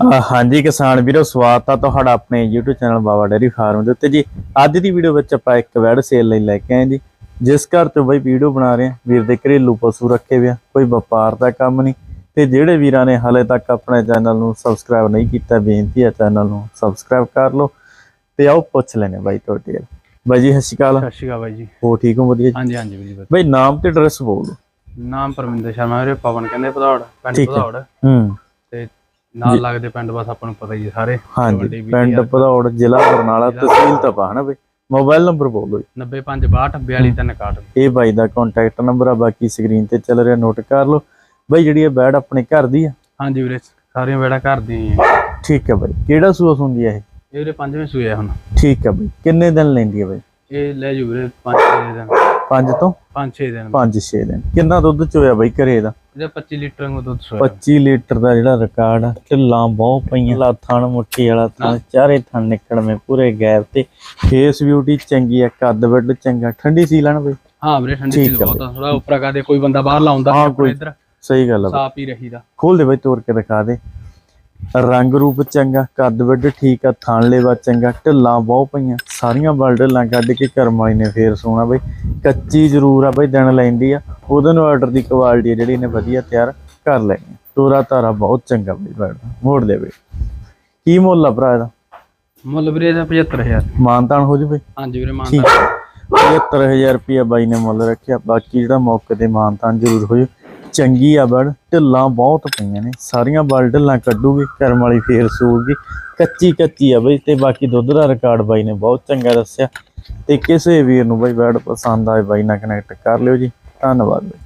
ਹਾਂਜੀ ਕਿਸਾਨ ਵੀਰੋ ਸਵਾਗਤ ਆ ਤੁਹਾਡਾ ਆਪਣੇ YouTube channel Baba dairy farm ਦੇ ਉੱਤੇ ਜੀ। ਅੱਜ ਦੀ ਵੀਡੀਓ ਵਿੱਚ ਆਪਾਂ ਇੱਕ ਵੈੜ ਸੇਲ ਲਈ ਲੈ ਕੇ ਆਏ ਜੀ। ਜਿਸ ਘਰ ਤੋਂ ਬਈ ਵੀਡੀਓ ਬਣਾ ਰਹੇ ਆ ਵੀਰ ਦੇ ਘਰੇਲੂ ਪਸ਼ੂ ਰੱਖੇ ਹੋਏ ਆ ਕੋਈ ਵਪਾਰ ਦਾ ਕੰਮ ਨਹੀਂ। ਤੇ ਜਿਹੜੇ ਵੀਰਾਂ ਨੇ ਹਲੇ ਤੱਕ ਆਪਣੇ ਚੈਨਲ ਨੂੰ ਸਬਸਕ੍ਰਾਈਬ ਨਹੀਂ ਕੀਤਾ ਬੇਨਤੀ ਹੈ ਚੈਨਲ ਨੂੰ ਸਬਸਕ੍ਰਾਈਬ ਕਰ ਲਓ ਤੇ ਆਓ ਪੁੱਛ ਲੈਣੇ ਬਾਈ ਤੁਹਾਡੇ ਬਾਈ ਜੀ ਸਤਿ ਸ਼੍ਰੀ ਅਕਾਲ। ਸਤਿ ਸ਼੍ਰੀ ਅਕਾਲ ਬਾਈ ਜੀ। ਹੋ ਠੀਕ ਹੋ ਵਧੀਆ ਜੀ? ਹਾਂਜੀ ਹਾਂਜੀ ਵੀਰ ਬਾਈ ਨਾਮ ਤੇ ਐਡਰੈਸ ਬੋਲ। ਨਾਮ ਪਰਮਿੰਦਰ ਸ਼ਰਮਾ ਵੀਰੇ ਪਵਨ ਕਹਿੰਦੇ ਭਦੌੜ ਪਿੰਡ। ਭਦੌੜ। ਹੂੰ। ਤੇ ਨਾਲ ਲੱਗਦੇ ਪਿੰਡ ਬਸ ਆਪਾਂ ਨੂੰ ਪਤਾ ਹੀ ਹੈ ਸਾਰੇ। ਹਾਂਜੀ ਪਿੰਡ ਭਦੌੜ ਜ਼ਿਲ੍ਹਾ ਬਰਨਾਲਾ ਤਹਿਸੀਲ ਤਪਾ ਹਨਾ ਬਈ? ਮੋਬਾਈਲ ਨੰਬਰ ਬੋਲੋ ਜੀ। 9562 42361 ਇਹ ਬਾਈ ਦਾ ਕੰਟੈਕਟ ਨੰਬਰ ਆ ਬਾਕੀ ਸਕਰੀਨ ਤੇ ਚੱਲ ਰਿਹਾ ਨੋਟ ਕਰ ਲਓ। ਬਾਈ ਜਿਹੜੀ ਇਹ ਬੈਡ ਆਪਣੇ ਘਰ ਦੀ ਆ? ਹਾਂਜੀ ਵੀਰੇ ਸਾਰੀਆਂ ਵੇੜਾ ਘਰ ਦੀਆਂ ਆ। ਠੀਕ ਹੈ ਬਾਈ। ਕਿਹੜਾ ਸੂਸ ਹੁੰਦੀ ਹੈ ਇਹ? ਇਹ ਵੀਰੇ ਪੰਜਵੇਂ ਸੂਏ ਆ ਹੁਣ। ਠੀਕ ਹੈ ਬਾਈ। ਕਿੰਨੇ ਦਿਨ ਲੈਂਦੀ ਹੈ ਬਾਈ? ਇਹ ਲੈ ਜੂ ਵੀਰੇ 5-6 ਦਿਨ। 5 ਤੋਂ? 5-6 ਦਿਨ। 5-6 ਦਿਨ। ਕਿੰਨਾ ਦੁੱਧ ਚੋਇਆ ਬਾਈ ਘਰੇ ਦਾ? ਇਹਦਾ 25 ਲੀਟਰ ਨੂੰ ਦੁੱਧ ਸੋਇਆ। 25 ਲੀਟਰ ਦਾ ਜਿਹੜਾ ਰਿਕਾਰਡ ਆ ਢਿੱਲਾਂ ਬਹੁਤ ਪਈਆਂ। ਲਾ ਥਣ ਮੁੱਠੀ ਵਾਲਾ ਥਣ ਚਾਰੇ ਥਣ ਨਿਕਲਵੇਂ ਪੂਰੇ ਗੈਪ ਤੇ। ਫੇਸ ਬਿਊਟੀ ਚੰਗੀ ਆ ਕੱਦ ਵੱਡ ਚੰਗਾ ਠੰਡੀ ਸੀ ਲੈਣ ਬਾਈ ਹਾਂ ਵੀਰੇ ਠੰਡੀ ਚੀਜ਼ ਬਹੁਤ ਥੋੜਾ ਉੱਪਰ ਕਾ ਦੇ ਕੋਈ ਬੰਦਾ ਬਾਹਰ ਲਾਉਂਦਾ ਹਾਂ, ਕੋਈ- ਇੱਧਰ। ਸਹੀ ਗੱਲ ਆ। ਸਾਫ਼ ਹੀ ਰਹੀਦਾ। ਖੋਲ ਦੇ ਬਾਈ ਤੋੜ ਕੇ ਦਿਖਾ ਦੇ। ਰੰਗ ਰੂਪ ਚੰਗਾ ਕੱਦ ਵੱਡ ਠੀਕ ਆ ਥਣ ਲੇਵਾ ਚੰਗਾ ਢਿੱਲਾਂ ਬਹੁਤ ਪਈਆਂ। ਸਾਰੀਆਂ ਬਲ ਢਿੱਲਾਂ ਕੱਢ ਕੇ ਕਰਮ ਵਾਲੀ ਨੇ ਫੇਰ ਸੋਣਾ ਬਈ। ਕੱਚੀ ਜ਼ਰੂਰ ਆ ਬਈ ਦਿਨ ਲੈਂਦੀ ਆ। ਉਹਦੇ ਨੂੰ ਆਰਡਰ ਦੀ ਕੁਆਲਿਟੀ ਆ ਜਿਹੜੀ ਇਹਨੇ ਵਧੀਆ ਤਿਆਰ ਕਰ ਲੈਣੀ ਆ। ਤੋਰਾ ਤਾਰਾ ਬਹੁਤ ਚੰਗਾ ਬਈ ਬੈਠ ਮੋੜ ਦੇ ਬਈ। ਕੀ ਮੁੱਲ ਆ ਭਰਾ ਇਹਦਾ? ਮੁੱਲ ਵੀਰੇ ਇਹਦਾ 75000 ਮਾਨਤਾਨ ਹੋ ਜੂ ਬਈ? ਹਾਂਜੀ ਵੀਰੇ ਠੀਕ ਮਾਨਤਾ 75000 ਰੁਪਇਆ ਬਾਈ ਨੇ ਮੁੱਲ ਰੱਖਿਆ ਬਾਕੀ ਜਿਹੜਾ ਮੌਕੇ ਤੇ ਮਾਨਤਾਨ ਜ਼ਰੂਰ ਹੋ ਜੂ ਚੰਗੀ ਆ ਬੜ ਢਿੱਲਾਂ ਬਹੁਤ ਪਈਆਂ ਨੇ ਸਾਰੀਆਂ ਬਲ ਢਿੱਲਾਂ ਕੱਢੂਗੀ ਕਰਮ ਵਾਲੀ ਫੇਰ ਸੂਗੀ ਕੱਚੀ ਕੱਚੀ ਆ ਬਈ ਤੇ ਬਾਕੀ ਦੁੱਧ ਦਾ ਰਿਕਾਰਡ ਬਾਈ ਨੇ ਬਹੁਤ ਚੰਗਾ ਦੱਸਿਆ। ਤੇ ਕਿਸੇ ਵੀਰ ਨੂੰ ਬਾਈ ਬੈਡ ਪਸੰਦ ਆਏ ਬਾਈ ਨਾਲ ਕਨੈਕਟ ਕਰ ਲਿਓ ਜੀ। ਧੰਨਵਾਦ। ਬਾਈ